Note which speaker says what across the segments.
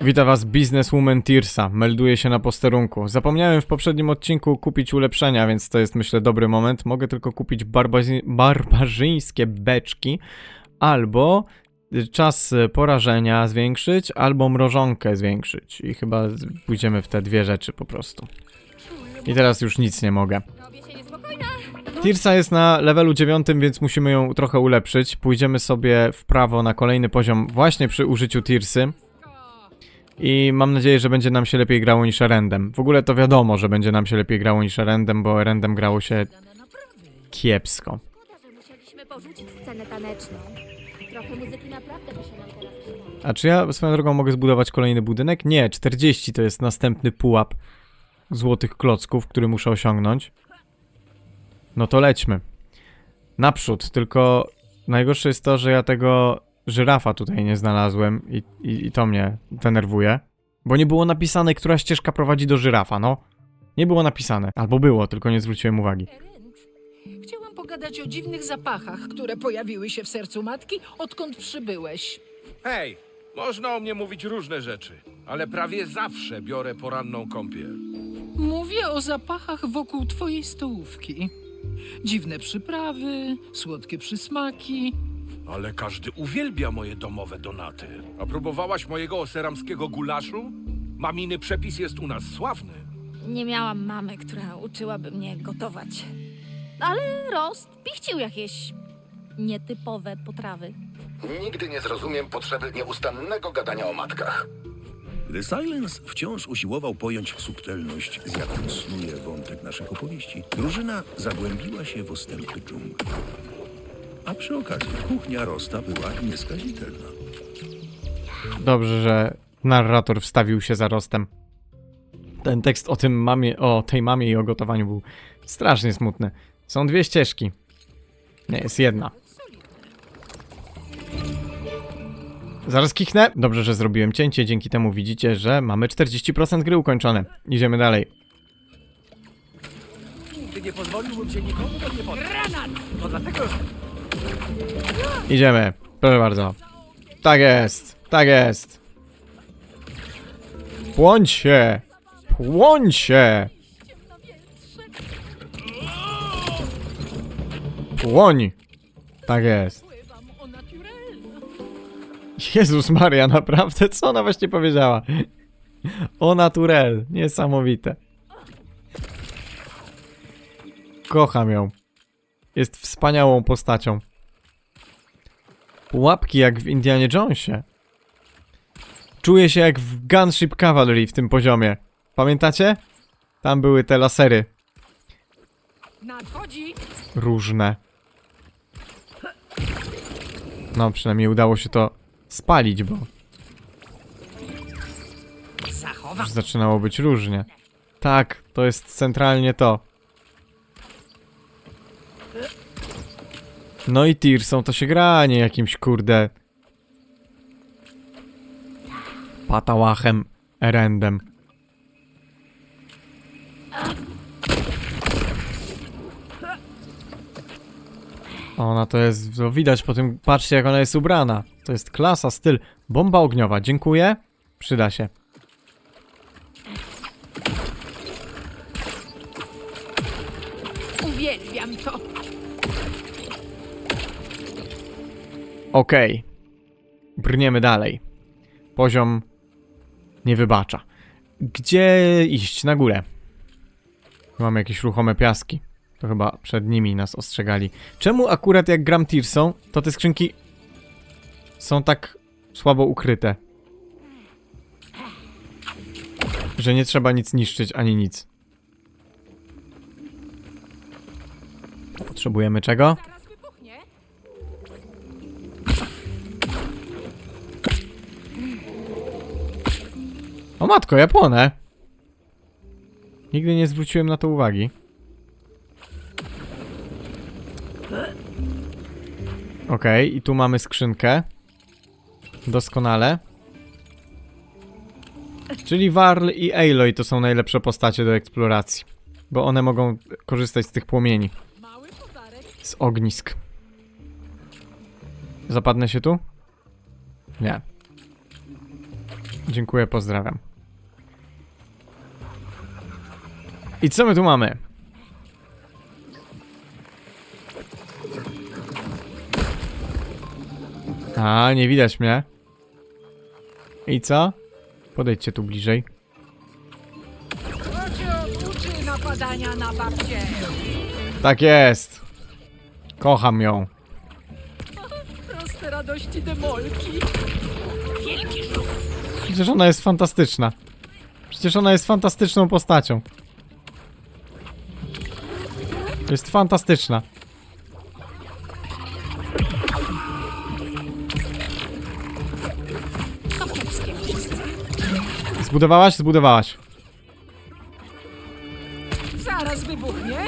Speaker 1: Witam was Businesswoman Tirsa, melduje się na posterunku. Zapomniałem w poprzednim odcinku kupić ulepszenia, więc to jest myślę dobry moment. Mogę tylko kupić barbazi- barbarzyńskie beczki, albo czas porażenia zwiększyć, albo mrożonkę zwiększyć. I chyba pójdziemy w te dwie rzeczy po prostu. I teraz już nic nie mogę. Tirsa jest na levelu 9, więc musimy ją trochę ulepszyć. Pójdziemy sobie w prawo na kolejny poziom właśnie przy użyciu Tirsy. I mam nadzieję, że będzie nam się lepiej grało niż Erendem. W ogóle to wiadomo, że będzie nam się lepiej grało niż Erendem, bo Erendem grało się kiepsko.
Speaker 2: Szkoda, że musieliśmy porzucić scenę taneczną. Trochę muzyki naprawdę by się nam teraz przydało.
Speaker 1: A czy ja swoją drogą mogę zbudować kolejny budynek? Nie, 40 to jest następny pułap złotych klocków, który muszę osiągnąć. No to lećmy. Naprzód, tylko najgorsze jest to, że ja tego żyrafa tutaj nie znalazłem i, i, i to mnie denerwuje. Bo nie było napisane, która ścieżka prowadzi do żyrafa, no. Nie było napisane. Albo było, tylko nie zwróciłem uwagi.
Speaker 3: Chciałam pogadać o dziwnych zapachach, które pojawiły się w sercu matki, odkąd przybyłeś.
Speaker 4: Hej, można o mnie mówić różne rzeczy, ale prawie zawsze biorę poranną kąpiel.
Speaker 3: Mówię o zapachach wokół twojej stołówki. Dziwne przyprawy, słodkie przysmaki.
Speaker 4: Ale każdy uwielbia moje domowe donaty. A próbowałaś mojego oseramskiego gulaszu? Maminy przepis jest u nas sławny.
Speaker 2: Nie miałam mamy, która uczyłaby mnie gotować. Ale Rost pichcił jakieś nietypowe potrawy.
Speaker 5: Nigdy nie zrozumiem potrzeby nieustannego gadania o matkach.
Speaker 6: Gdy Silence wciąż usiłował pojąć subtelność, z jaką snuje wątek naszych opowieści, drużyna zagłębiła się w ostępy dżungli. A przy okazji kuchnia Rosta była nieskazitelna.
Speaker 1: Dobrze, że narrator wstawił się za rostem. Ten tekst o tym mamie, o tej mamie i o gotowaniu był strasznie smutny. Są dwie ścieżki. Nie, jest jedna. Zaraz kichnę. Dobrze, że zrobiłem cięcie, dzięki temu widzicie, że mamy 40% gry ukończone. Idziemy dalej.
Speaker 7: Nigdy nie pozwoliłbym się nikomu do mnie podejść. Granat! To dlatego...
Speaker 1: Idziemy. Proszę bardzo. Tak jest. Tak jest. Płoń się. Płoń się. Płoń. Tak jest. Jezus Maria, naprawdę? Co ona właśnie powiedziała? O naturel. Niesamowite. Kocham ją. Jest wspaniałą postacią. Pułapki jak w Indianie Jonesie. Czuję się jak w Gunship Cavalry w tym poziomie. Pamiętacie? Tam były te lasery
Speaker 3: Nadchodzi!
Speaker 1: różne. No, przynajmniej udało się to spalić, bo
Speaker 3: Zachowa.
Speaker 1: już zaczynało być różnie. Tak, to jest centralnie to. No i Tirsą to się gra, nie jakimś kurde... Patałachem, Erendem. Ona to jest, to widać po tym, patrzcie jak ona jest ubrana. To jest klasa, styl. Bomba ogniowa, dziękuję. Przyda się.
Speaker 3: Uwielbiam to.
Speaker 1: Okej. Brniemy dalej. Poziom nie wybacza. Gdzie iść? Na górę. Mamy jakieś ruchome piaski. To chyba przed nimi nas ostrzegali. Czemu akurat jak gram Tirsą, to te skrzynki są tak słabo ukryte? Że nie trzeba nic niszczyć ani nic. Potrzebujemy czego? O matko, ja płonę. Nigdy nie zwróciłem na to uwagi. Okej, i tu mamy skrzynkę. Doskonale. Czyli Warl i Aloy to są najlepsze postacie do eksploracji. Bo one mogą korzystać z tych płomieni, z ognisk. Zapadnę się tu? Nie. Dziękuję, pozdrawiam. I co my tu mamy? A, nie widać mnie. I co? Podejdźcie tu bliżej.
Speaker 3: Na babcię.
Speaker 1: Tak jest. Kocham ją.
Speaker 3: Proste radości demolki.
Speaker 1: Przecież ona jest fantastyczna. Przecież ona jest fantastyczną postacią. Jest fantastyczna. Zbudowałaś? Zbudowałaś.
Speaker 3: Zaraz wybuchnie.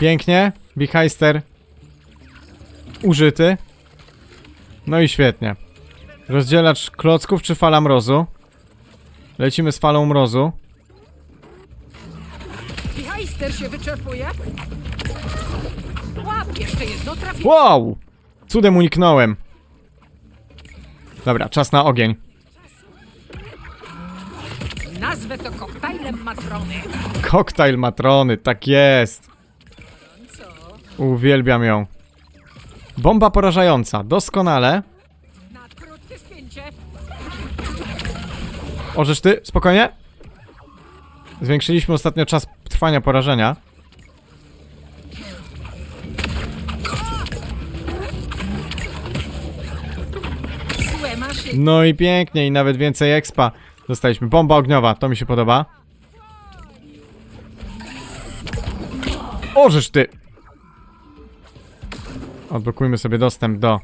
Speaker 1: Pięknie. Bichajster. Użyty. No i świetnie. Rozdzielacz klocków czy fala mrozu? Lecimy z falą mrozu.
Speaker 3: Heister się wyczerpuje. Łap jeszcze jedno trafi.
Speaker 1: Wow! Cudem uniknąłem. Dobra, czas na ogień.
Speaker 3: Nazwę to koktajlem matrony.
Speaker 1: Koktajl matrony, tak jest. Uwielbiam ją. Bomba porażająca, doskonale.
Speaker 3: Na krótkie spięcie.
Speaker 1: Orzesz ty, spokojnie. Zwiększyliśmy ostatnio czas trwania porażenia. No i pięknie, i nawet więcej expa. Dostaliśmy bomba ogniowa, to mi się podoba. Orzesz ty! Odblokujmy sobie dostęp do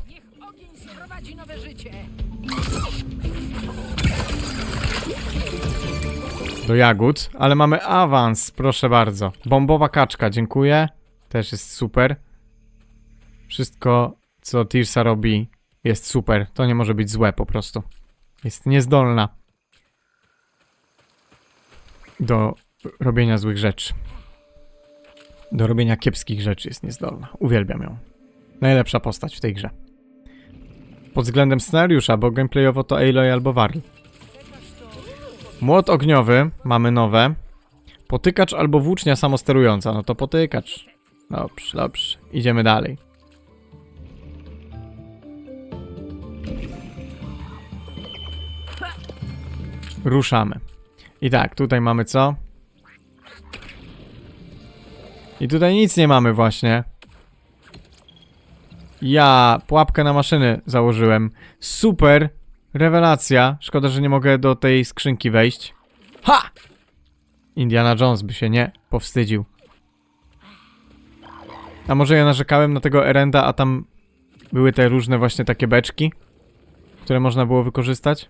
Speaker 1: do jagód, ale mamy awans, proszę bardzo. Bombowa kaczka, dziękuję. Też jest super. Wszystko, co Tirsa robi, jest super. To nie może być złe po prostu. Jest niezdolna do robienia złych rzeczy. Do robienia kiepskich rzeczy jest niezdolna. Uwielbiam ją. Najlepsza postać w tej grze. Pod względem scenariusza, bo gameplayowo to Aloy albo Varl. Młot ogniowy, mamy nowe. Potykacz albo włócznia samosterująca. No to potykacz. Dobrze, dobrze. Idziemy dalej. Ruszamy. I tak, tutaj mamy co? I tutaj nic nie mamy właśnie. Ja pułapkę na maszyny założyłem. Super. Rewelacja. Szkoda, że nie mogę do tej skrzynki wejść. Ha! Indiana Jones by się nie powstydził. A może ja narzekałem na tego Erenda, a tam były te różne właśnie takie beczki, które można było wykorzystać?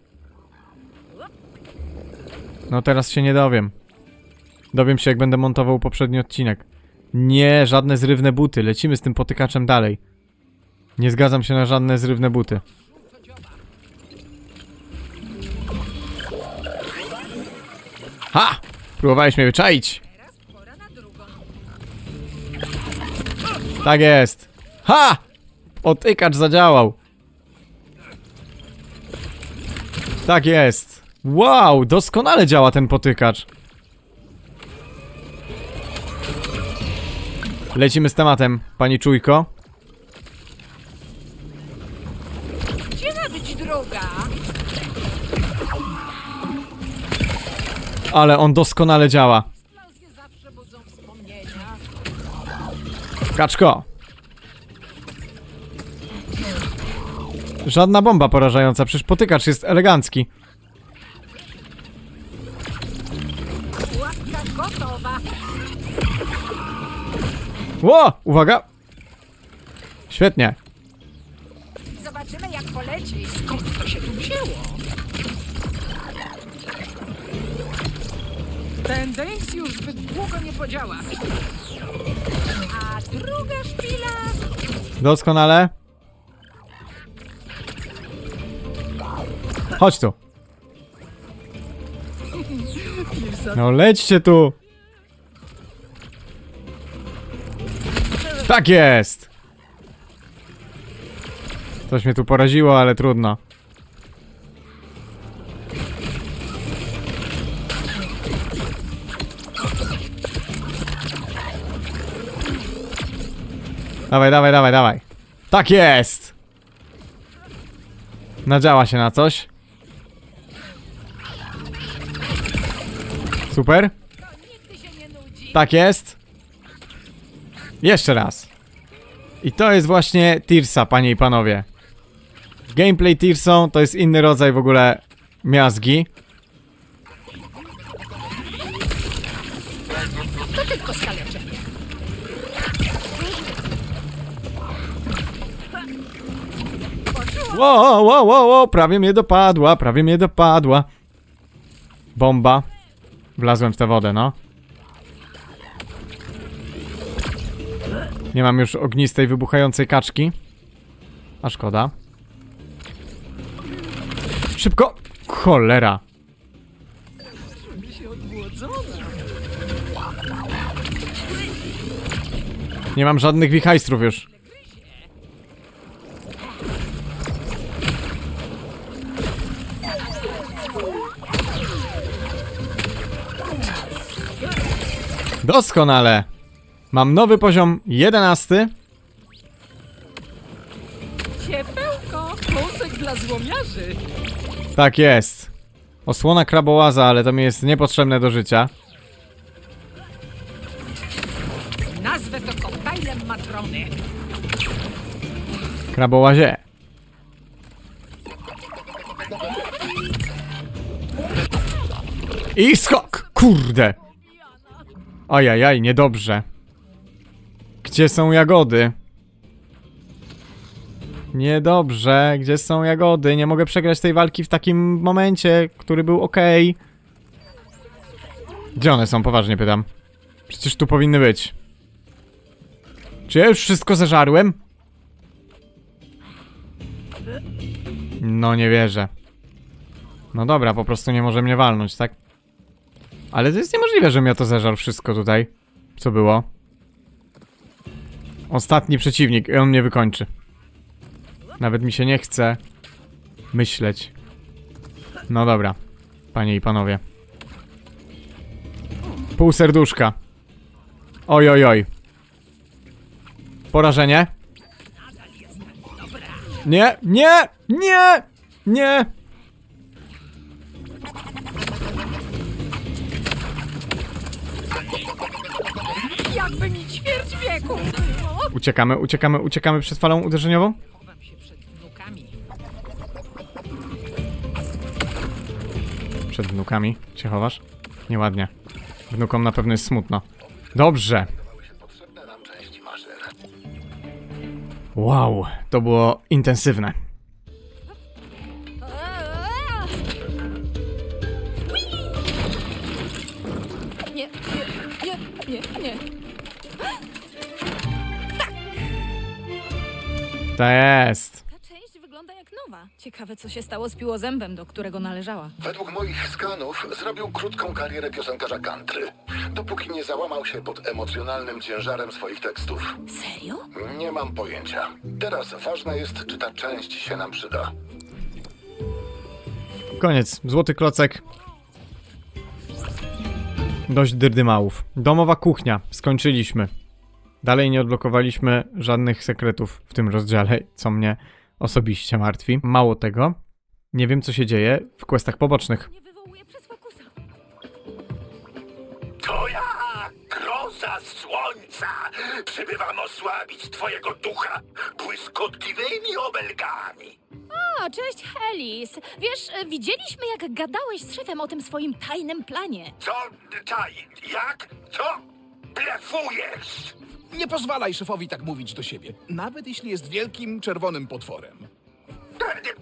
Speaker 1: No teraz się nie dowiem. Dowiem się jak będę montował poprzedni odcinek. Nie, żadne zrywne buty. Lecimy z tym potykaczem dalej. Nie zgadzam się na żadne zrywne buty. Ha! Próbowałeś mnie wyczaić. Tak jest. Ha! Potykacz zadziałał. Tak jest. Wow, doskonale działa ten potykacz. Lecimy z tematem, pani czujko. Ale on doskonale działa. Kaczko. Żadna bomba porażająca, przecież potykacz jest elegancki. Ło! Uwaga! Świetnie.
Speaker 3: Zobaczymy jak poleci. Skąd to się tu wzięło? Ten dęks już zbyt długo nie podziała. A druga szpila...
Speaker 1: Doskonale. Chodź tu. No lećcie tu. Tak jest. Coś mnie tu poraziło, ale trudno. Dawaj, dawaj, dawaj, dawaj. Tak jest! Nadziała się na coś. Super. Tak jest. Jeszcze raz. I to jest właśnie Tirsa, panie i panowie. Gameplay Tirsą to jest inny rodzaj w ogóle miazgi.
Speaker 3: To tylko skaleczenie.
Speaker 1: Wow, wow, wow, wow, prawie mnie dopadła, prawie mnie dopadła. Bomba. Wlazłem w tę wodę, no. Nie mam już ognistej, wybuchającej kaczki. A szkoda. Szybko! Cholera! Nie mam żadnych wichajstrów już. Doskonale. Mam nowy poziom 11.
Speaker 3: Ciepełko, kąsek dla złomiarzy.
Speaker 1: Tak jest. Osłona krabołaza, ale to mi jest niepotrzebne do życia.
Speaker 3: Nazwę to koktajlem matrony.
Speaker 1: Krabołazie. I skok! Kurde! Ajajaj, niedobrze. Gdzie są jagody? Niedobrze, gdzie są jagody? Nie mogę przegrać tej walki w takim momencie, który był ok. Gdzie one są? Poważnie pytam. Przecież tu powinny być. Czy ja już wszystko zeżarłem? No nie wierzę. No dobra, po prostu nie może mnie walnąć, tak? Ale to jest niemożliwe, żebym ja to zeżarł wszystko tutaj. Co było? Ostatni przeciwnik i on mnie wykończy. Nawet mi się nie chce myśleć. No dobra, panie i panowie. Pół serduszka. Oj, oj, oj. Porażenie. Nie, nie, nie, nie.
Speaker 3: Jakby mi ćwierć wieku.
Speaker 1: Uciekamy, uciekamy, uciekamy przed falą uderzeniową?
Speaker 3: Chowam się przed wnukami.
Speaker 1: Przed wnukami się chowasz? Nieładnie. Wnukom na pewno jest smutno. Dobrze. Wow, to było intensywne. To jest.
Speaker 2: Ta część wygląda jak nowa. Ciekawe, co się stało z piłozębem, do którego należała.
Speaker 5: Według moich skanów zrobił krótką karierę piosenkarza country. Dopóki nie załamał się pod emocjonalnym ciężarem swoich tekstów.
Speaker 2: Serio?
Speaker 5: Nie mam pojęcia. Teraz ważne jest, czy ta część się nam przyda.
Speaker 1: Koniec. Złoty klocek. Dość dyrdymałów. Domowa kuchnia. Skończyliśmy. Dalej nie odblokowaliśmy żadnych sekretów w tym rozdziale, co mnie osobiście martwi. Mało tego, nie wiem co się dzieje w questach pobocznych.
Speaker 2: Nie wywołuje przez fokusa.
Speaker 4: To ja, groza słońca! Przybywam osłabić twojego ducha błyskotliwymi obelgami.
Speaker 2: O, cześć Helis. Wiesz, e, widzieliśmy jak gadałeś z szefem o tym swoim tajnym planie.
Speaker 4: Co? Czaj, jak? Co? Blefujesz!
Speaker 8: Nie pozwalaj szefowi tak mówić do siebie, nawet jeśli jest wielkim czerwonym potworem.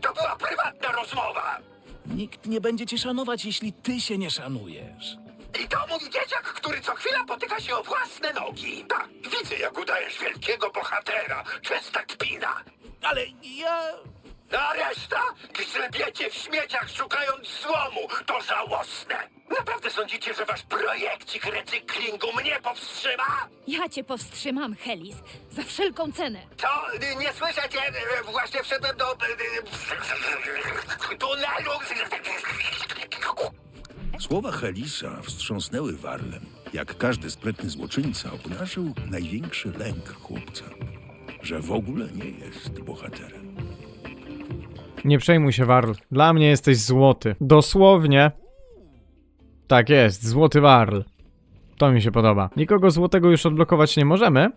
Speaker 4: To była prywatna rozmowa!
Speaker 8: Nikt nie będzie cię szanować, jeśli ty się nie szanujesz.
Speaker 4: I to mój dzieciak, który co chwila potyka się o własne nogi. Tak, widzę jak udajesz wielkiego bohatera. Czysta kpina.
Speaker 8: Ale ja...
Speaker 5: A reszta grzebiecie w śmieciach szukając złomu. To żałosne. Naprawdę sądzicie, że wasz projekcik recyklingu mnie powstrzyma?
Speaker 2: Ja cię powstrzymam, Helis. Za wszelką cenę.
Speaker 5: Co? Nie słyszycie? Właśnie wszedłem do tunelu.
Speaker 6: Słowa Helisa wstrząsnęły Warlem. Jak każdy sprytny złoczyńca obnażył największy lęk chłopca, że w ogóle nie jest bohaterem.
Speaker 1: Nie przejmuj się, Warl. Dla mnie jesteś złoty. Dosłownie. Tak jest, złoty Warl. To mi się podoba. Nikogo złotego już odblokować nie możemy,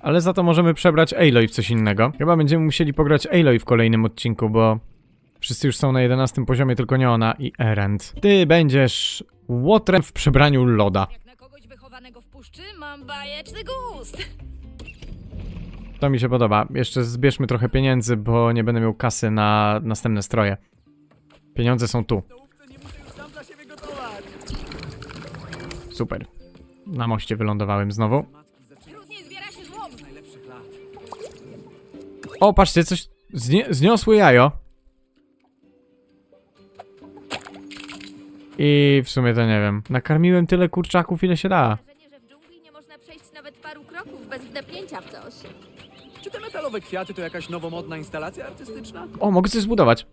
Speaker 1: ale za to możemy przebrać Aloy w coś innego. Chyba będziemy musieli pograć Aloy w kolejnym odcinku, bo wszyscy już są na 11 poziomie, tylko nie ona i Erend. Ty będziesz łotrem w przebraniu loda.
Speaker 2: Jak na kogoś wychowanego w puszczy, mam bajeczny gust.
Speaker 1: To mi się podoba. Jeszcze zbierzmy trochę pieniędzy, bo nie będę miał kasy na następne stroje. Pieniądze są tu. Super. Na moście wylądowałem znowu.
Speaker 2: Trudniej zbiera się złom.
Speaker 7: Najlepszych lat.
Speaker 1: O, patrzcie, coś znie zniosły jajo. I w sumie to nie wiem. Nakarmiłem tyle kurczaków, ile się da.
Speaker 9: wrażenie, że w dżungli nie można przejść nawet paru kroków bez wdepnięcia w coś.
Speaker 7: Czy te metalowe kwiaty to jakaś nowomodna instalacja artystyczna?
Speaker 1: O, mogę coś zbudować.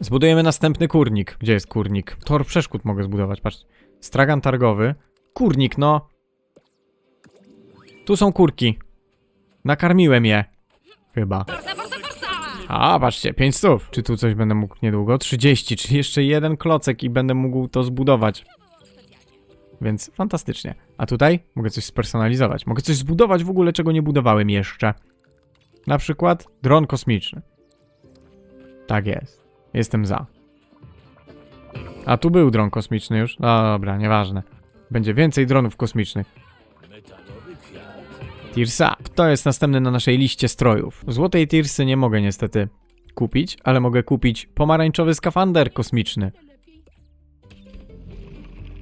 Speaker 1: Zbudujemy następny kurnik. Gdzie jest kurnik? Tor przeszkód mogę zbudować, patrz. Stragan targowy. Kurnik, no. Tu są kurki. Nakarmiłem je. Chyba. A, patrzcie, 5 stów. Czy tu coś będę mógł niedługo? 30, czyli jeszcze jeden klocek i będę mógł to zbudować. Więc fantastycznie. A tutaj mogę coś spersonalizować. Mogę coś zbudować w ogóle, czego nie budowałem jeszcze. Na przykład dron kosmiczny. Tak jest. Jestem za. A tu był dron kosmiczny już? No dobra, nieważne. Będzie więcej dronów kosmicznych. Tirsa. To jest następny na naszej liście strojów. Złotej Tirsy nie mogę niestety kupić, ale mogę kupić pomarańczowy skafander kosmiczny.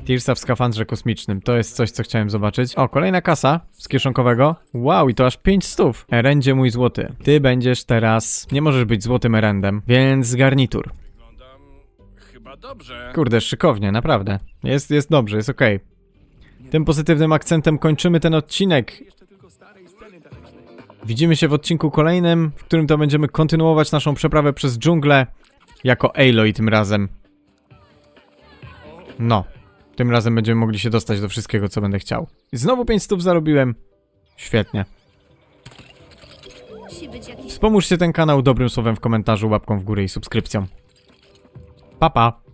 Speaker 1: Tirsa w skafandrze kosmicznym. To jest coś, co chciałem zobaczyć. O, kolejna kasa z kieszonkowego. Wow, i to aż 5 stów. Erendzie mój złoty. Ty będziesz teraz... Nie możesz być złotym erendem, więc garnitur.
Speaker 4: Wyglądam chyba dobrze.
Speaker 1: Kurde, szykownie, naprawdę. Jest, jest dobrze, jest okej. Tym pozytywnym akcentem kończymy ten odcinek. Widzimy się w odcinku kolejnym, w którym to będziemy kontynuować naszą przeprawę przez dżunglę jako Aloy tym razem. No, tym razem będziemy mogli się dostać do wszystkiego, co będę chciał. I znowu 5 stów zarobiłem. Świetnie. Wspomóżcie ten kanał dobrym słowem w komentarzu, łapką w górę i subskrypcją. Pa, pa.